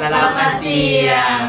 สลามอาเซียง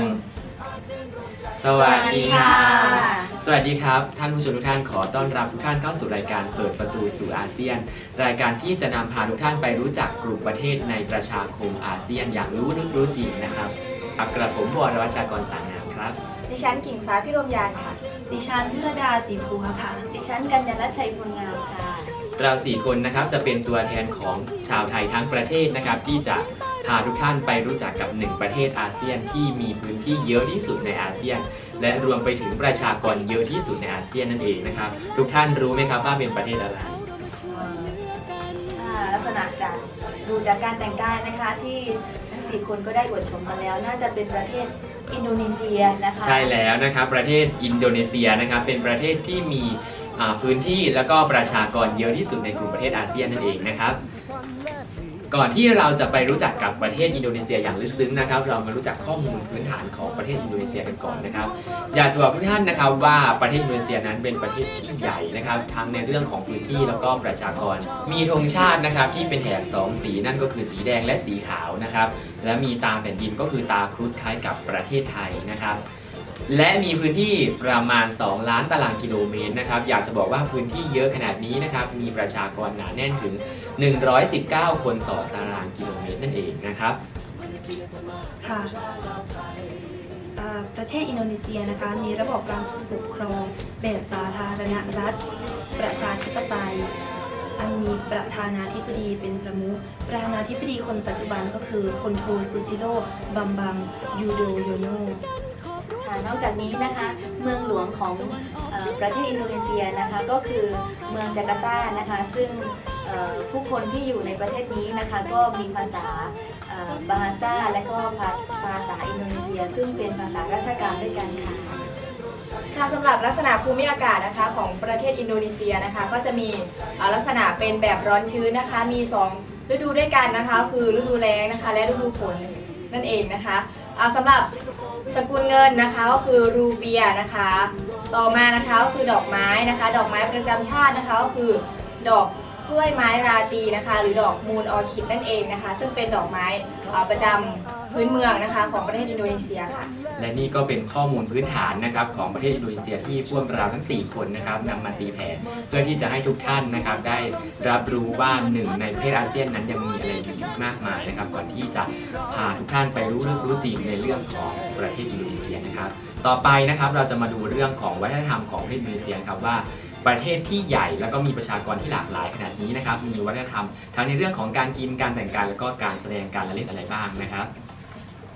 สวัสดีค่ะ สวัสดีครับ ท่านผู้ชมทุกท่านขอต้อนรับทุกท่านเข้าสู่รายการเปิดประตูสู่อาเซียน รายการที่จะนำพาทุกท่านไปรู้จักกลุ่มประเทศในประชาคมอาเซียนอย่างรู้ลึกรู้จริงนะครับครับกระผมวรวัชากรสางงามครับ ดิฉันกิ่งฟ้าพิรมยานค่ะ ดิฉันธิรดาสีภูค่ะ ดิฉันกัญญาลัตน์ชัยพลงามค่ะ เราสี่คนนะครับจะเป็นตัวแทนของชาวไทยทั้งประเทศนะครับที่จะพาทุกท่านไปรู้จักกับหนึ่งประเทศอาเซียนที่มีพื้นที่เยอะที่สุดในอาเซียน และรวมไปถึงประชากรเยอะที่สุดในอาเซียนนั่นเองนะครับ ทุกท่านรู้ไหมครับว่าเป็นประเทศอะไรอ่าลักษณะจากดูจากการแต่งกายนะคะที่ทั้งสี่คนก็ได้อวดชมมาแล้ว น่าจะเป็นประเทศอินโดนีเซียนะคะใช่แล้วนะครับประเทศอินโดนีเซียนะครับเป็นประเทศที่มีอ่าพื้นที่แล้วก็ประชากรเยอะที่สุดในกลุ่มประเทศอาเซียนนั่นเองนะครับ ก่อนที่เราจะไปรู้จักกับประเทศอินโดนีเซียอย่างลึกซึ้งนะครับ เรามารู้จักข้อมูลพื้นฐานของประเทศอินโดนีเซียกันก่อนนะครับ อยากจะบอกทุกท่านนะครับว่าประเทศอินโดนีเซียนั้นเป็นประเทศที่ใหญ่นะครับทั้งในเรื่องของพื้นที่แล้วก็ประชากร มีธงชาตินะครับที่เป็นแถบสองสีนั่นก็คือสีแดงและสีขาวนะครับและมีตาแผ่นดินก็คือตาครุฑคล้ายกับประเทศไทยนะครับและมีพื้นที่ประมาณ 2 ล้านตารางกิโลเมตรนะครับ อยากจะบอกว่าพื้นที่เยอะขนาดนี้นะครับ มีประชากรหนาแน่นถึง 119 คนต่อตารางกิโลเมตรนั่นเองนะครับ ค่ะอ่าประเทศอินโดนีเซียนะคะมีระบบการปกครองแบบสาธารณรัฐ ประชาธิปไตย อันมีประธานาธิบดีเป็นประมุขประธานาธิบดีคนปัจจุบันก็คือพลโทซูซิโร่บัมบังยูโดโยโน ค่ะนอกจากนี้นะคะเมืองหลวงของเอ่อประเทศอินโดนีเซียนะคะก็คือเมืองจาการ์ตานะคะ ซึ่งเอ่อ ผู้คนที่อยู่ในประเทศนี้นะคะก็มีภาษาบาฮาซาและก็ภาภาษาอินโดนีเซีย ซึ่งเป็นภาษาราชการด้วยกันค่ะค่ะสำหรับลักษณะภูมิอากาศนะคะของประเทศอินโดนีเซียนะคะก็จะมีลักษณะเป็นแบบร้อนชื้นนะคะ มี 2 ฤดูด้วยกันนะคะ คือฤดูแล้งนะคะ และฤดูฝนนั่นเองนะคะสำหรับสกุลเงินนะคะก็คือรูเบียนะคะ ต่อมานะคะก็คือดอกไม้นะคะ ดอกไม้ประจำชาตินะคะก็คือดอก กล้วยไม้ราตีนะคะ หรือดอกมูลออร์คิดนั่นเองนะคะ ซึ่งเป็นดอกไม้ประจำพื้นเมืองนะคะของประเทศอินโดนีเซียค่ะ และนี่ก็เป็นข้อมูลพื้นฐานนะครับของประเทศอินโดนีเซียที่พวกเราทั้ง 4 คนนะครับนำมาตีแผ่เพื่อที่จะให้ทุกท่านนะครับได้รับรู้ว่าหนึ่งในประเทศอาเซียนนั้นยังมีอะไรดีอีกมากมายนะครับ ก่อนที่จะพาทุกท่านไปรู้ลึกรู้จริงในเรื่องของประเทศอินโดนีเซียนะครับ ต่อไปนะครับเราจะมาดูเรื่องของวัฒนธรรมของประเทศอินโดนีเซียนครับว่า ประเทศที่ใหญ่แล้วก็มีประชากรที่หลากหลายขนาดนี้นะครับ มีวัฒนธรรมทั้งในเรื่องของการกินการแต่งกายแล้วก็การแสดงการละเล่นอะไรบ้างนะครับ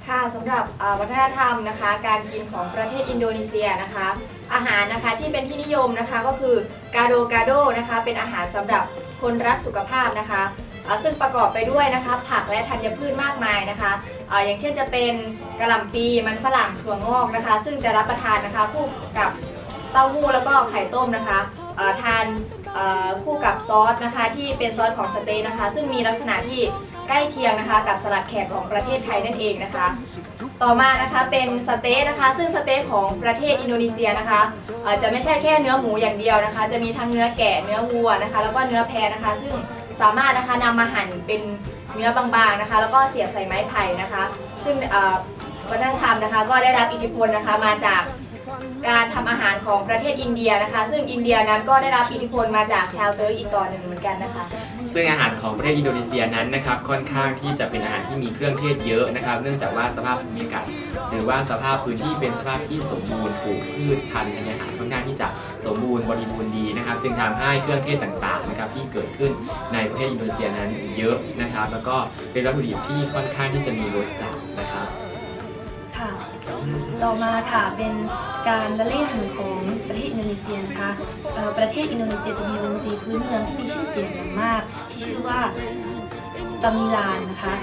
ค่ะสำหรับอ่าวัฒนธรรมนะคะ การกินของประเทศอินโดนีเซียนะคะ อาหารนะคะที่เป็นที่นิยมนะคะก็คือกาโดกาโดนะคะเป็นอาหารสำหรับคนรักสุขภาพนะคะอ่าซึ่งประกอบไปด้วยนะคะผักและธัญพืชมากมายนะคะอาอย่างเช่นจะเป็นกระหล่ำปีมันฝรั่งถั่วงอกนะคะ ซึ่งจะรับประทานนะคะคู่กับ เต้าหู้แล้วก็ไข่ต้มนะคะาทานาคู่กับซอสนะคะที่เป็นซอสของสเต๊กนะคะ ซึ่งมีลักษณะที่ใกล้เคียงนะคะกับสลัดแขกของประเทศไทยนั่นเองนะคะ ต่อมานะคะเป็นสเต๊กนะคะ ซึ่งสเต๊กของประเทศอินโดนีเซียนะคะจะไม่ใช่แค่เนื้อหมูอย่างเดียวนะคะ จะมีทั้งเนื้อแกะเนื้อวัวนะคะ แล้วก็เนื้อแพะนะคะ ซึ่งสามารถนะคะนำมาหั่นเป็นเนื้อบางๆนะคะ แล้วก็เสียบใส่ไม้ไผ่นะคะ ซึ่งวัฒนธรรมนะคะก็ได้รับอิทธิพลนะคะมาจาก การทำอาหารของประเทศอินเดียนะคะ ซึ่งอินเดียนั้นก็ได้รับอิทธิพลมาจากชาวเติร์กอีกต่อหนึ่งเหมือนกันนะคะ ซึ่งอาหารของประเทศอินโดนีเซียนั้นนะครับค่อนข้างที่จะเป็นอาหารที่มีเครื่องเทศเยอะนะครับ เนื่องจากว่าสภาพภูมิอากาศหรือว่าสภาพพื้นที่เป็นสภาพที่สมบูรณ์ปลูกพืชพันธุ์ธัญญาหารค่อนข้างที่จะสมบูรณ์บริบูรณ์ดีนะครับ จึงทำให้เครื่องเทศต่างๆนะครับที่เกิดขึ้นในประเทศอินโดนีเซียนั้นเยอะนะครับ แล้วก็เป็นวัตถุดิบที่ค่อนข้างที่จะมีรสจัดนะครับ ค่ะ ต่อมาค่ะเป็นการละเล่นของประเทศอินโดนีเซียนะคะประเทศอินโดนีเซียจะมีวงดนตรีพื้นเมืองที่มีชื่อเสียงอย่างมาก ที่ชื่อว่าตามิลานนะคะ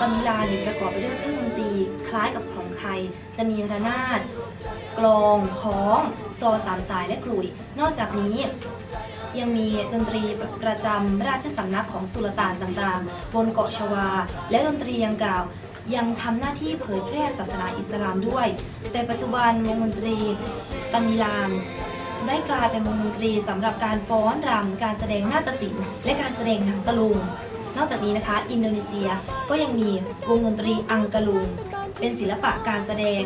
ตามิลานเนี่ยประกอบไปด้วยเครื่องดนตรีคล้ายกับของไทย จะมีระนาดกลองค้องซอสามสายและกลุย นอกจากนี้ยังมีดนตรีประจำราชสำนักของสุลต่านต่างๆ บนเกาะชวา และดนตรียังกล่าว ยังทำหน้าที่เผยแพร่ศาสนาอิสลามด้วย แต่ปัจจุบันวงดนตรีตามิลาน ได้กลายเป็นวงดนตรีสำหรับการฟ้อนรำการแสดงนาฏศิลป์และการแสดงหนังตะลุงนอกจากนี้นะคะ อินโดนีเซียก็ยังมีวงดนตรีอังกะลุง เป็นศิลปะการแสดง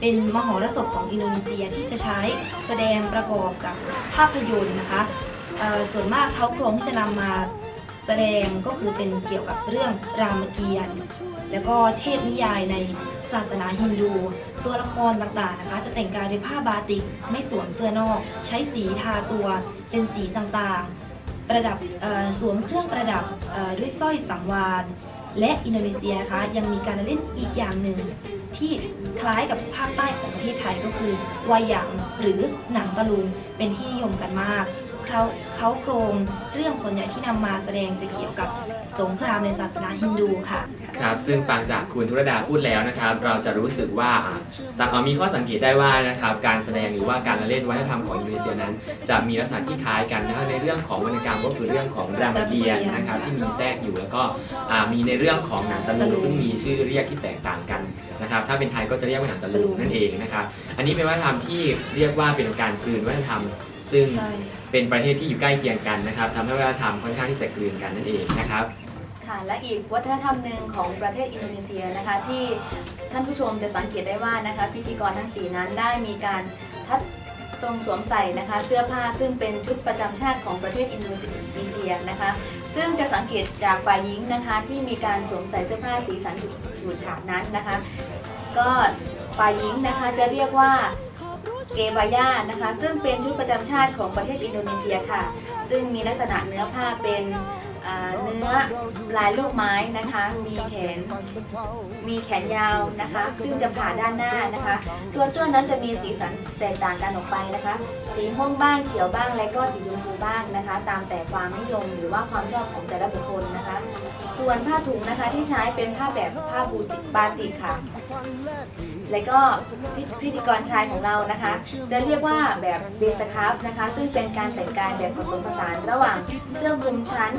เป็นมหรสพของอินโดนีเซียที่จะใช้แสดงประกอบกับภาพยนตร์นะคะส่วนมากเขาโครงที่จะนำมาแสดงก็คือเป็นเกี่ยวกับเรื่องรามเกียรติ์ แล้วก็เทพนิยายในศาสนาฮินดู ตัวละครต่างๆนะคะ จะแต่งกายด้วยผ้าบาติกไม่สวมเสื้อนอก ใช้สีทาตัวเป็นสีต่างๆ ประดับสวมเครื่องประดับด้วยสร้อยสังวานและอินโดนีเซียนะคะยังมีการเล่นอีกอย่างหนึ่งที่คล้ายกับภาคใต้ของประเทศไทยก็คือวายังหรือหนังตะลุงเป็นที่นิยมกันมาก เขาเขาโครงเรื่องส่วนใหญ่ที่นำมาแสดงจะเกี่ยวกับสงครามในศาสนาฮินดูค่ะ ครับซึ่งฟังจากคุณธุรดาพูดแล้วนะครับ เราจะรู้สึกว่าอะสังเอ่อมีข้อสังเกตได้ว่านะครับการแสดงหรือว่าการละเล่นวัฒนธรรมของอินโดนีเซียนั้น จะมีลักษณะที่คล้ายกันนะครับในเรื่องของวรรณกรรมก็คือเรื่องของรามเกียรติ์นะครับที่มีแทรกอยู่แล้วก็อ่ามีในเรื่องของหนังตะลุงซึ่งมีชื่อเรียกที่แตกต่างกันนะครับถ้าเป็นไทยก็จะเรียกว่าหนังตะลุงนั่นเองนะครับอันนี้เป็นวัฒนธรรมที่เรียกว่าเป็นการกลืนวัฒนธรรม ซึ่งใช่ เป็นประเทศที่อยู่ใกล้เคียงกันนะครับทำให้วัฒนธรรมค่อนข้างที่จะกลืนกันนั่นเองนะครับ ค่ะและอีกวัฒนธรรมหนึ่งของประเทศอินโดนีเซียนะคะที่ท่านผู้ชมจะสังเกตได้ว่านะคะพิธีกรทั้งสีนั้นได้มีการทัดทรงสวมใส่นะคะเสื้อผ้าซึ่งเป็นชุดประจำชาติของประเทศอินโดนีเซียนะคะ ซึ่งจะสังเกตจากฝ่ายหญิงนะคะที่มีการสวมใส่เสื้อผ้าสีสันฉูดฉาดนั้นนะคะ ก็ฝ่ายหญิงนะคะจะเรียกว่า เกบายานะคะ ซึ่งเป็นชุดประจำชาติของประเทศอินโดนีเซียค่ะ ซึ่งมีลักษณะเนื้อผ้าเป็นเนื้อลายลูกไม้นะคะ มีแขน มีแขนยาวนะคะ ซึ่งจะผ่าด้านหน้านะคะ ตัวเสื้อนั้นจะมีสีสันแตกต่างกันออกไปนะคะ สีม่วงบ้างเขียวบ้างและก็สีชมพูบ้างนะคะ ตามแต่ความนิยมหรือว่าความชอบของแต่ละบุคคลนะคะ ส่วนผ้าถุงนะคะที่ใช้เป็นผ้าแบบผ้าบูติบาติกค่ะ แล้วก็พิธีกรชายของเรานะคะ จะเรียกว่าแบบเบสครับนะคะ ซึ่งเป็นการแต่งกายแบบผสมผสานระหว่างเสื้อคลุมชั้น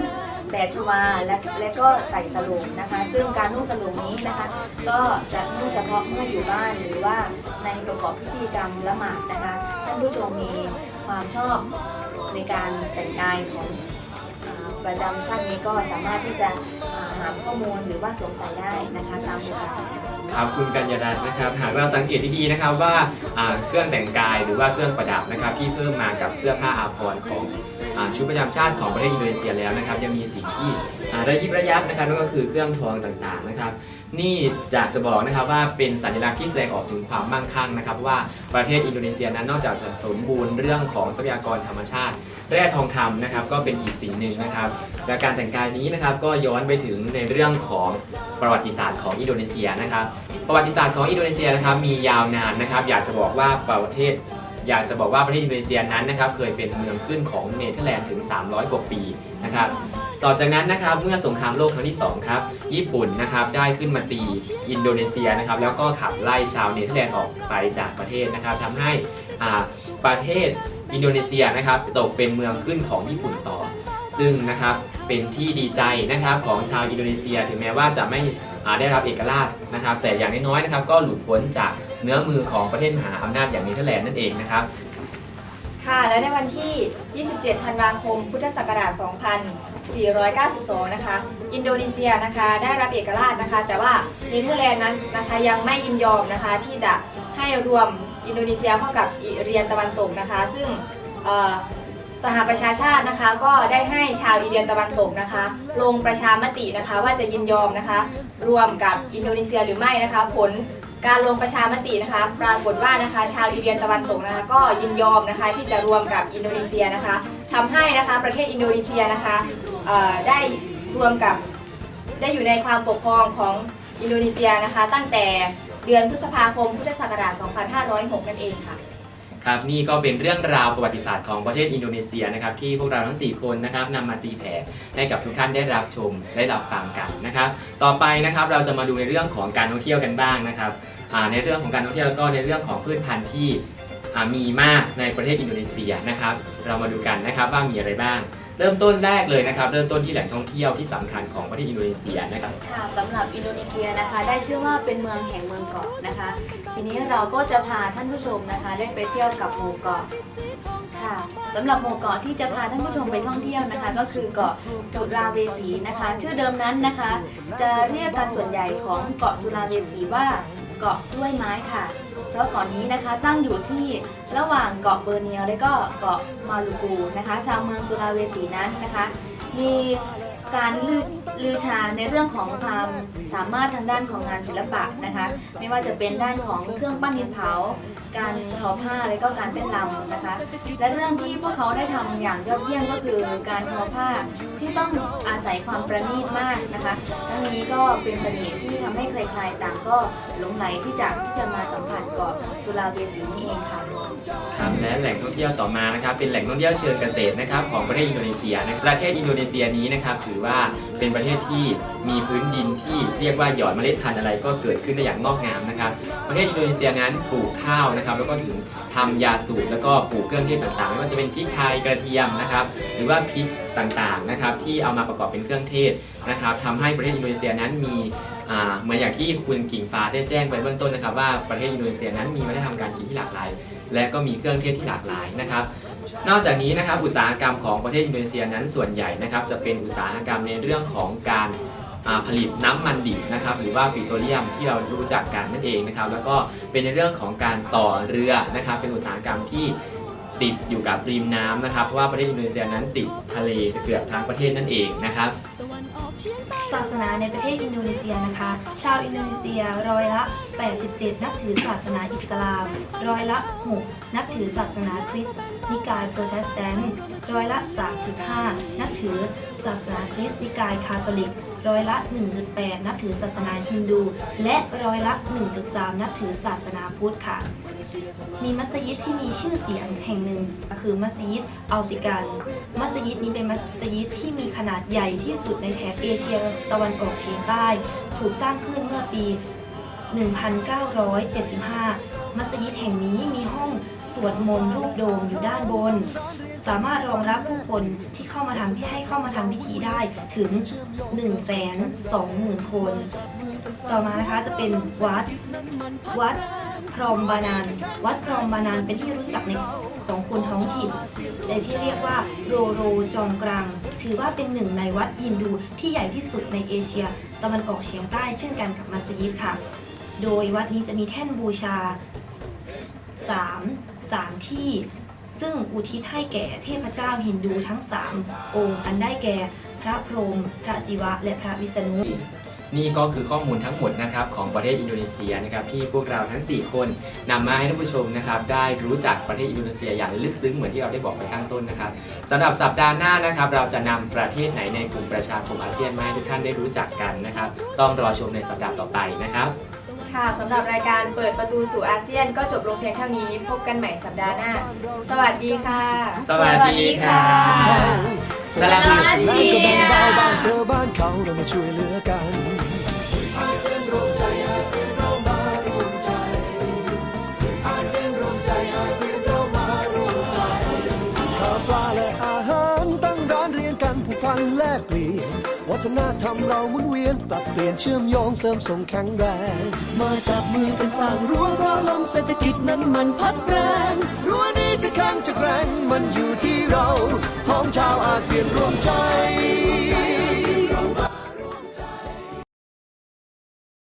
แบบชวาและและก็ใส่สลุงนะคะ ซึ่งการนุ่งสลุงนี้นะคะ ก็จะนุ่งเฉพาะเมื่ออยู่บ้านหรือว่าในประกอบพิธีกรรมละหมาดนะคะ ท่านผู้ชมมีความชอบในการแต่งกายของ ประจำชาตินี้ก็สามารถที่จะหาข้อมูลหรือว่าสวมใส่ได้นะคะตามโอกาสครับคุณกัญญารัตน์นะครับหากเราสังเกตดีๆนะครับว่าเครื่องแต่งกายหรือว่าเครื่องประดับนะครับที่เพิ่มมากับเสื้อผ้าอาภรณ์ของอชุดประจำชาติของประเทศอินโดนีเซียแล้วนะครับยังมีสิ่งที่ระยิบระยับนะครับนั่นก็คือเครื่องทองต่างๆนะครับนี่อยากจะบอกนะครับว่าเป็นสัญลักษณ์ที่แสดงออกถึงความมั่งคั่งนะครับ ว่าประเทศอินโดนีเซียนั้นนอกจากจะสมบูรณ์เรื่องของทรัพยากรธรรมชาติ แร่ทองคำนะครับก็เป็นอีกสิ่งหนึ่งนะครับและการแต่งกายนี้นะครับก็ย้อนไปถึงในเรื่องของประวัติศาสตร์ของอินโดนีเซียนะครับ ประวัติศาสตร์ของอินโดนีเซียนะครับมียาวนานนะครับ อยากจะบอกว่าประเทศอยากจะบอกว่าประเทศอินโดนีเซียนั้นนะครับเคยเป็นเมืองขึ้นของเนเธอร์แลนด์ถึง 300 กว่าปีนะครับ ต่อจากนั้นนะครับเมื่อสงครามโลกครั้งที่2ครับญี่ปุ่นนะครับได้ขึ้นมาตีอินโดนีเซียนะครับแล้วก็ขับไล่ชาวเนเธอร์แลนด์ออกไปจากประเทศนะครับทำให้อ่าประเทศอินโดนีเซียนะครับตกเป็นเมืองขึ้นของญี่ปุ่นต่อ ซึ่งนะครับเป็นที่ดีใจนะครับของชาวอินโดนีเซีย ถึงแม้ว่าจะไม่ได้รับเอกราชนะครับ แต่อย่างน้อยๆนะครับก็หลุดพ้นจากเนื้อมือของประเทศมหาอำนาจอย่างเนเธอร์แลนด์นั่นเองนะครับ ค่ะ และในวันที่ 27 ธันวาคม พุทธศักราช 2492 นะคะ อินโดนีเซียนะคะ ได้รับเอกราชนะคะ แต่ว่าเนเธอร์แลนด์นั้นนะคะยังไม่ยินยอมนะคะ ที่จะให้รวมอินโดนีเซียเข้ากับอิเรียนตะวันตกนะคะ ซึ่งสหประชาชาตินะคะ ก็ได้ให้ชาวอิเรียนตะวันตกนะคะ ลงประชามตินะคะ ว่าจะยินยอมนะคะ รวมกับอินโดนีเซียหรือไม่นะคะ ผล การลงประชามตินะคะ ปรากฏว่านะคะ ชาวอิเรียนตะวันตกนะคะ ก็ยินยอมนะคะที่จะรวมกับอินโดนีเซียนะคะทำให้นะคะประเทศอินโดนีเซียนะคะได้รวมกับได้อยู่ในความปกครองของอินโดนีเซียนะคะ ตั้งแต่เดือนพฤษภาคมพุทธศักราช 2506 นั่นเองค่ะครับนี่ก็เป็นเรื่องราวประวัติศาสตร์ของประเทศอินโดนีเซียนะครับที่พวกเราทั้ง 4 คนนะครับนำมาตีแผ่ให้กับทุกท่านได้รับชมได้รับฟังกันนะครับ ต่อไปนะครับเราจะมาดูในเรื่องของการท่องเที่ยวกันบ้างนะครับ ในเรื่องของการท่องเที่ยวแล้วก็ในเรื่องของพืชพันธุ์ที่มีมากในประเทศอินโดนีเซียนะครับ เรามาดูกันนะครับว่ามีอะไรบ้าง เริ่มต้นแรกเลยนะครับ เริ่มต้นที่แหล่งท่องเที่ยวที่สำคัญของประเทศอินโดนีเซียนะครับค่ะสำหรับอินโดนีเซียนะคะ ได้ชื่อว่าเป็นเมืองแห่งเมืองเกาะนะคะ ทีนี้เราก็จะพาท่านผู้ชมนะคะ ได้ไปเที่ยวกับหมู่เกาะค่ะสำหรับหมู่เกาะที่จะพาท่านผู้ชมไปท่องเที่ยวนะคะ ก็คือเกาะสุลาเวสีนะคะ ชื่อเดิมนั้นนะคะ จะเรียกกันส่วนใหญ่ของเกาะสุลาเวสีว่า กาะกล้วยไม้ค่ะ เพราะเกาะนี้นะคะตั้งอยู่ที่ระหว่างเกาะเบอร์เนียวและก็เกาะมาลูกูนะคะ ชาวเมืองสุลาเวสีนั้นนะคะ มี การลือลือชาในเรื่องของความสามารถทางด้านของงานศิลปะนะคะ ไม่ว่าจะเป็นด้านของเครื่องปั้นดินเผา การทอผ้าและก็การเต้นรำนะคะ และเรื่องที่พวกเขาได้ทำอย่างยอดเยี่ยมก็คือการทอผ้าที่ต้องอาศัยความประณีตมากนะคะ ทั้งนี้ก็เป็นเสน่ห์ที่ทำให้ใครๆต่างก็หลงไหลที่จะที่จะมาสัมผัสเกาะสุลาเวสีนี่เองค่ะ ครับและแหล่งท่องเที่ยวต่อมานะครับเป็นแหล่งท่องเที่ยวเชิงเกษตรนะครับของประเทศอินโดนีเซียนะประเทศอินโดนีเซียนี้นะครับถือว่าเป็นประเทศที่มีพื้นดินที่เรียกว่าหยอดเมล็ดพันธุ์อะไรก็เกิดขึ้นได้อย่างงอกงามนะครับประเทศอินโดนีเซียนั้นปลูกข้าวนะครับแล้วก็ถึงทำยาสูบแล้วก็ปลูกเครื่องเทศต่างๆไม่ว่าจะเป็นพริกไทยกระเทียมนะครับหรือว่าพริก ต่างๆนะครับที่เอามาประกอบเป็นเครื่องเทศนะครับทำให้ประเทศอินโดนีเซียนั้นมีเหมือนอย่างที่คุณกิ่งฟ้าได้แจ้งไปเบื้องต้นนะครับ ว่าประเทศอินโดนีเซียนั้นมีวัฒนธรรมการกินที่หลากหลาย และก็มีเครื่องเทศที่หลากหลายนะครับนอกจากนี้นะครับอุตสาหกรรมของประเทศอินโดนีเซียนั้นส่วนใหญ่นะครับจะเป็นอุตสาหกรรมในเรื่องของการผลิตน้ำมันดิบนะครับหรือว่าปิโตรเลียมที่เรารู้จักกันนั่นเองนะครับแล้วก็เป็นในเรื่องของการต่อเรือนะครับเป็นอุตสาหกรรมที่ ติดอยู่กับริมน้ำนะครับเพราะว่าประเทศอินโดนีเซียนั้นติดทะเลเกือบทั้งประเทศนั่นเองนะครับ ศาสนาในประเทศอินโดนีเซียนะคะ ชาวอินโดนีเซียร้อยละ 87 นับถือศาสนาอิสลาม ร้อยละ 6 นับถือศาสนาคริสต์นิกายโปรเตสแตนต์ร้อยละ 3.5 นับถือศาสนาคริสต์นิกายคาทอลิกร้อยละ 1.8 นับถือศาสนาฮินดู และร้อยละ 1.3 นับถือศาสนาพุทธค่ะ มีมัสยิดที่มีชื่อเสียงแห่งหนึ่งก็คือมัสยิดอัลติกัน มัสยิดนี้เป็นมัสยิดที่มีขนาดใหญ่ที่สุดในแถบเอเชียตะวันออกเฉียงใต้ ถูกสร้างขึ้นเมื่อปี 1975 มัสยิดแห่งนี้มีห้องสวดมนต์รูปโดมอยู่ด้านบน สามารถรองรับผู้คนที่เข้ามาทำให้เข้ามาทำพิธีได้ถึง 120,000 คน ต่อมานะคะจะเป็นวัดวัด พรอมบานาน วัดพรอมบานานเป็นที่รู้จักในของคนท้องถิ่นและที่เรียกว่าโรโรจอมกลาง ถือว่าเป็นหนึ่งในวัดฮินดูที่ใหญ่ที่สุดในเอเชีย ตะวันออกเฉียงใต้เช่นกันกับมัสยิดค่ะ โดยวัดนี้จะมีแท่นบูชา3 3ที่ ซึ่งอุทิศให้แก่เทพเจ้าฮินดูทั้ง 3 องค์อันได้แก่ พระพรหมพระศิวะ และพระวิษณุ นี่ก็คือข้อมูลทั้งหมดนะครับของประเทศอินโดนีเซียนะครับที่พวกเราทั้ง 4 คนนำมาให้ท่านผู้ชมนะครับได้รู้จักประเทศอินโดนีเซียอย่างลึกซึ้งเหมือนที่เราได้บอกไปข้างต้นนะครับสำหรับสัปดาห์หน้านะครับเราจะนำประเทศไหนในกลุ่มประชาคมอาเซียนมาให้ทุกท่านได้รู้จักกันนะครับต้องรอชมในสัปดาห์ต่อไปนะครับค่ะสำหรับรายการเปิดประตูสู่อาเซียนก็จบลงเพียงเท่านี้ พบกันใหม่สัปดาห์หน้า สวัสดีค่ะ สวัสดีค่ะสลามาสซีวัสดีก็ค่ะแบ่งเบาบ้านเจอบ้านเขาเรามาช่วยเหลือกัน ใจอาซียนเรามารวมใจข้าวปลาและอาหารตั้งร้านเรียนกันผูกพันแลกเปลี่ยนวัฒนธรรมเราหมุนเวียนปรับเปลี่ยนเชื่อมโยงเสริมส่งแข็งแรง มาจากมือเป็นสร้างรั้วเพราะลมเศรษฐกิจนั้นมันพัดแรงรั้วนี้จะแข็งจะแรงมันอยู่ที่เราพ้องชาวอาเซียนรวมใจ